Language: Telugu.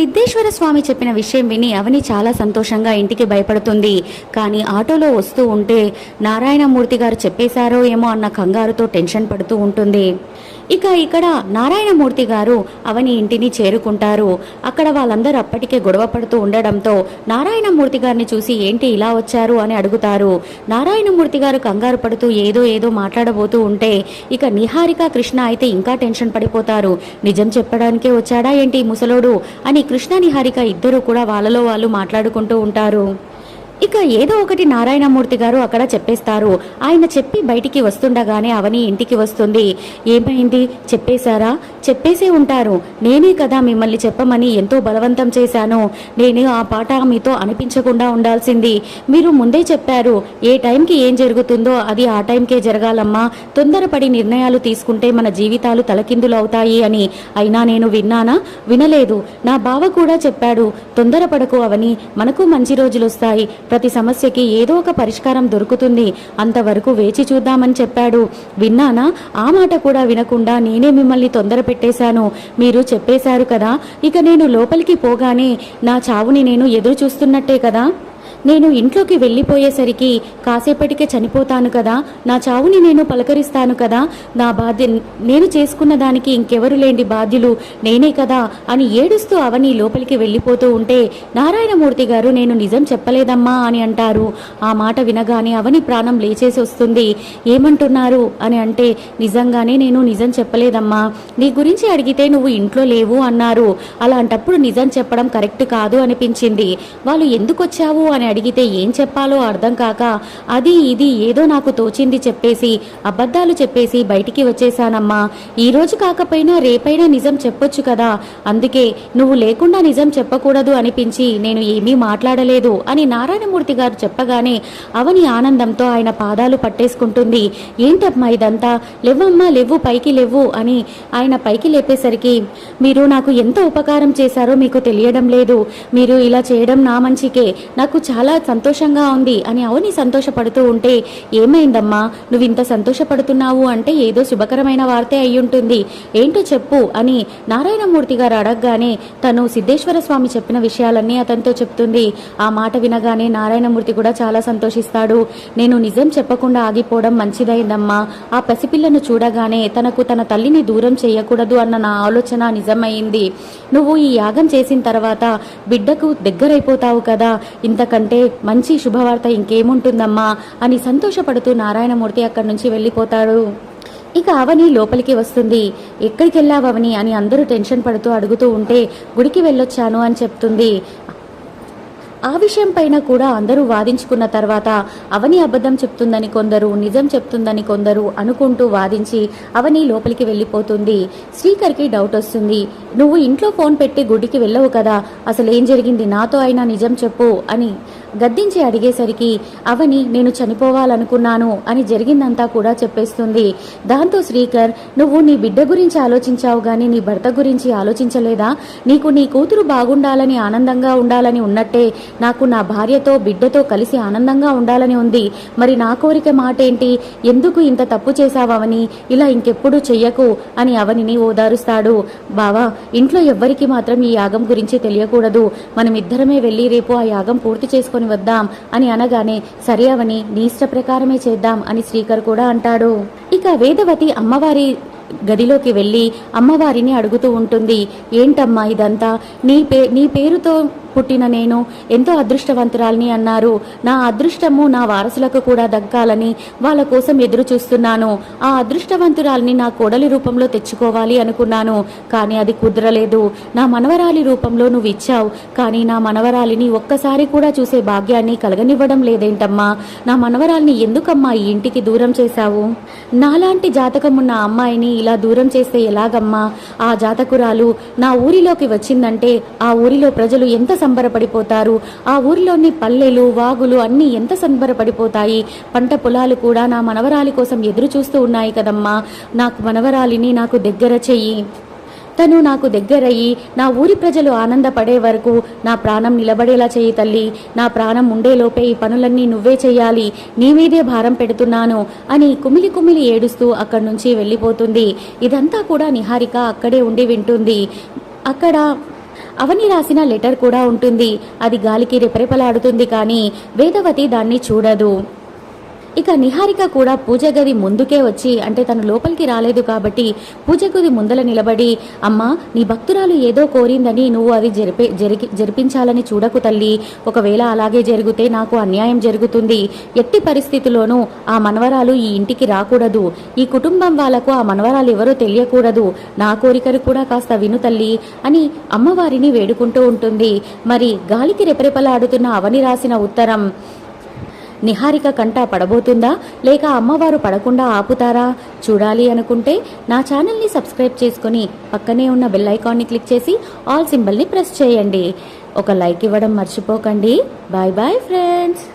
సిద్ధేశ్వర స్వామి చెప్పిన విషయం విని అవని చాలా సంతోషంగా ఇంటికి భయపడుతుంది. కానీ ఆటోలో వస్తూ ఉంటే నారాయణమూర్తి గారు చెప్పేశారో ఏమో అన్న కంగారుతో టెన్షన్ పడుతూ ఉంటుంది. ఇక ఇక్కడ నారాయణమూర్తి గారు అవని ఇంటిని చేరుకుంటారు. అక్కడ వాళ్ళందరూ అప్పటికే గొడవ పడుతూ ఉండడంతో నారాయణమూర్తి గారిని చూసి ఏంటి ఇలా వచ్చారు అని అడుగుతారు. నారాయణమూర్తి గారు కంగారు పడుతూ ఏదో ఏదో మాట్లాడబోతూ ఉంటే ఇక నిహారిక కృష్ణ అయితే ఇంకా టెన్షన్ పడిపోతారు. నిజం చెప్పడానికే వచ్చాడా ఏంటి ముసలోడు అని కృష్ణ నిహారిక ఇద్దరు కూడా వాళ్ళలో వాళ్ళు మాట్లాడుకుంటూ ఉంటారు. ఇక ఏదో ఒకటి నారాయణమూర్తి గారు అక్కడ చెప్పేస్తారు. ఆయన చెప్పి బయటికి వస్తుండగానే అవని ఇంటికి వస్తుంది. ఏమైంది? చెప్పేశారా? చెప్పేసే ఉంటారు. నేనే కదా మిమ్మల్ని చెప్పమని ఎంతో బలవంతం చేశాను. నేను ఆ పాట మీతో అనిపించకుండా ఉండాల్సింది. మీరు ముందే చెప్పారు. ఏ టైంకి ఏం జరుగుతుందో అది ఆ టైంకే జరగాలమ్మా. తొందరపడి నిర్ణయాలు తీసుకుంటే మన జీవితాలు తలకిందులు అవుతాయి అని. అయినా నేను విన్నానా? వినలేదు. నా బావ కూడా చెప్పాడు. తొందరపడకు అవని. మనకు మంచి రోజులు వస్తాయి ప్రతి సమస్యకి ఏదో ఒక పరిష్కారం దొరుకుతుంది. అంతవరకు వేచి చూద్దామని చెప్పాడు. విన్నానా? ఆ మాట కూడా వినకుండా నేనే మిమ్మల్ని తొందర పెట్టేశాను. మీరు చెప్పేశారు కదా. ఇక నేను లోపలికి పోగానే నా చావుని నేను ఎదురు చూస్తున్నట్టే కదా? నేను ఇంట్లోకి వెళ్ళిపోయేసరికి కాసేపటికే చనిపోతాను కదా నా చావుని నేను పలకరిస్తాను కదా నా బాధ్య నేను చేసుకున్న దానికి ఇంకెవరు లేండి బాధ్యులు నేనే కదా అని ఏడుస్తూ అవని లోపలికి వెళ్ళిపోతూ ఉంటే నారాయణమూర్తి గారు నేను నిజం చెప్పలేదమ్మా అని అంటారు. ఆ మాట వినగానే అవని ప్రాణం లేచేసి వస్తుంది. ఏమంటున్నారు? అని అంటే నిజంగానే నేను నిజం చెప్పలేదమ్మా. నీ గురించి అడిగితే నువ్వు ఇంట్లో లేవు అన్నారు. అలాంటప్పుడు నిజం చెప్పడం కరెక్ట్ కాదు అనిపించింది. వాళ్ళు ఎందుకు వచ్చావు అని అడిగితే ఏం చెప్పాలో అర్థం కాక అది ఇది ఏదో నాకు తోచింది చెప్పేసి అబద్ధాలు చెప్పేసి బయటికి వచ్చేసానమ్మా ఈ రోజు కాకపోయినా రేపైనా నిజం చెప్పొచ్చు కదా. అందుకే నువ్వు లేకుండా నిజం చెప్పకూడదు అనిపించి నేను ఏమీ మాట్లాడలేదు అని నారాయణమూర్తి గారు చెప్పగానే అవని ఆనందంతో ఆయన పాదాలు పట్టేసుకుంటుంది. ఏంటమ్మా ఇదంతా? లేవమ్మా లేవు పైకి లేవు అని ఆయన పైకి లేపేసరికి మీరు నాకు ఎంత ఉపకారం చేశారో మీకు తెలియడం లేదు. మీరు ఇలా చేయడం నా మంచికే. నాకు చాలా సంతోషంగా ఉంది అని అవని సంతోషపడుతూ ఉంటే ఏమైందమ్మా? నువ్వు ఇంత సంతోషపడుతున్నావు అంటే ఏదో శుభకరమైన వార్తే అయ్యుంటుంది. ఏంటో చెప్పు అని నారాయణమూర్తి గారు అడగగానే తను సిద్ధేశ్వర స్వామి చెప్పిన విషయాలన్నీ అతనితో చెప్తుంది. ఆ మాట వినగానే నారాయణమూర్తి కూడా చాలా సంతోషిస్తాడు. నేను నిజం చెప్పకుండా ఆగిపోవడం మంచిదైందమ్మా. ఆ పసిపిల్లను చూడగానే తనకు తన తల్లిని దూరం చేయకూడదు అన్న నా ఆలోచన నిజమైంది. నువ్వు ఈ యాగం చేసిన తర్వాత బిడ్డకు దగ్గరైపోతావు కదా. ఇంతకంటే మంచి శుభవార్త ఇంకేముంటుందమ్మా అని సంతోషపడుతూ నారాయణమూర్తి అక్కడి నుంచి వెళ్ళిపోతాడు. ఇక అవని లోపలికి వస్తుంది. ఎక్కడికి వెళ్ళావు అవని అని అందరూ టెన్షన్ పడుతూ అడుగుతూ ఉంటే గుడికి వెళ్ళొచ్చాను అని చెప్తుంది. ఆ విషయం పైన కూడా అందరూ వాదించుకున్న తర్వాత అవని అబద్ధం చెప్తుందని కొందరు నిజం చెప్తుందని కొందరు అనుకుంటూ వాదించి అవని లోపలికి వెళ్ళిపోతుంది. శ్రీకర్కి డౌట్ వస్తుంది. నువ్వు ఇంట్లో ఫోన్ పెట్టి గుడికి వెళ్ళవు కదా అసలు ఏం జరిగింది? నాతో అయినా నిజం చెప్పు అని గద్దించి అడిగేసరికి అవని నేను చనిపోవాలనుకున్నాను అని జరిగిందంతా కూడా చెప్పేస్తుంది. దాంతో శ్రీకర్ నువ్వు నీ బిడ్డ గురించి ఆలోచించావు కానీ నీ భర్త గురించి ఆలోచించలేదా? నీకు నీ కూతురు బాగుండాలని ఆనందంగా ఉండాలని ఉన్నట్టే నాకు నా భార్యతో బిడ్డతో కలిసి ఆనందంగా ఉండాలని ఉంది. మరి నా కోరిక మాటేంటి? ఎందుకు ఇంత తప్పు చేశావని ఇలా ఇంకెప్పుడు చెయ్యకు అని అవనిని ఓదారుస్తాడు. బావా ఇంట్లో ఎవ్వరికి మాత్రం ఈ యాగం గురించి తెలియకూడదు. మనం ఇద్దరమే వెళ్ళి రేపు ఆ యాగం పూర్తి చేసుకొని వద్దాం అని అనగానే సరే అవని నీ ఇష్ట ప్రకారమే చేద్దాం అని శ్రీకర్ కూడా అంటాడు. ఇక వేదవతి అమ్మవారి గదిలోకి వెళ్ళి అమ్మవారిని అడుగుతూ ఉంటుంది ఏంటమ్మా ఇదంతా? నీ పే నీ పేరుతో పుట్టిన నేను ఎంతో అదృష్టవంతురాల్ని అన్నారు. నా అదృష్టము నా వారసులకు కూడా దక్కాలని వాళ్ళ కోసం ఎదురు చూస్తున్నాను. ఆ అదృష్టవంతురాల్ని నా కోడలి రూపంలో తెచ్చుకోవాలి అనుకున్నాను. కానీ అది కుదరలేదు. నా మనవరాలి రూపంలో నువ్వు ఇచ్చావు. కానీ నా మనవరాలిని ఒక్కసారి కూడా చూసే భాగ్యాన్ని కలగనివ్వడం లేదేంటమ్మా? నా మనవరాల్ని ఎందుకమ్మా ఈ ఇంటికి దూరం చేశావు? నాలాంటి జాతకం ఉన్న అమ్మాయిని ఇలా దూరం చేస్తే ఎలాగమ్మా? ఆ జాతకురాలు నా ఊరిలోకి వచ్చిందంటే ఆ ఊరిలో ప్రజలు ఎంత సంబరపడిపోతారు? ఆ ఊరిలోని పల్లెలు వాగులు అన్నీ ఎంత సంబరపడిపోతాయి? పంట పొలాలు కూడా నా మనవరాలి కోసం ఎదురు చూస్తూ ఉన్నాయి కదమ్మా. నాకు మనవరాలిని నాకు దగ్గర చెయ్యి. తను నాకు దగ్గరయ్యి నా ఊరి ప్రజలు ఆనందపడే వరకు నా ప్రాణం నిలబడేలా చేయి తల్లి. నా ప్రాణం ఉండేలోపే ఈ పనులన్నీ నువ్వే చేయాలి. నీ మీదే భారం పెడుతున్నాను అని కుమిలి కుమిలి ఏడుస్తూ అక్కడి నుంచి వెళ్ళిపోతుంది. ఇదంతా కూడా నిహారిక అక్కడే ఉండి వింటుంది. అక్కడ అవని రాసిన లెటర్ కూడా ఉంటుంది. అది గాలికి రెపరెపలాడుతుంది కానీ వేదవతి దాన్ని చూడదు. ఇక నిహారిక కూడా పూజ గది ముందుకే వచ్చి అంటే తను లోపలికి రాలేదు కాబట్టి పూజ గది ముందల నిలబడి అమ్మా నీ భక్తురాలు ఏదో కోరిందని నువ్వు అది జరిపే జరిగి జరిపించాలని చూడకు తల్లి. ఒకవేళ అలాగే జరిగితే నాకు అన్యాయం జరుగుతుంది. ఎట్టి పరిస్థితిలోనూ ఆ మనవరాలు ఈ ఇంటికి రాకూడదు. ఈ కుటుంబం వాళ్ళకు ఆ మనవరాలు ఎవరో తెలియకూడదు. నా కోరికలు కూడా కాస్త విను తల్లి అని అమ్మవారిని వేడుకుంటూ ఉంటుంది. మరి గాలికి రెపరెపలాడుతున్న అవని రాసిన ఉత్తరం నిహారిక కంట పడబోతుందా? లేక అమ్మవారు పడకుండా ఆపుతారా? చూడాలి అనుకుంటే నా ఛానల్ని సబ్స్క్రైబ్ చేసుకొని పక్కనే ఉన్న బెల్ ఐకాన్ని క్లిక్ చేసి ఆల్ సింబల్ని ప్రెస్ చేయండి. ఒక లైక్ ఇవ్వడం మర్చిపోకండి. Bye bye friends.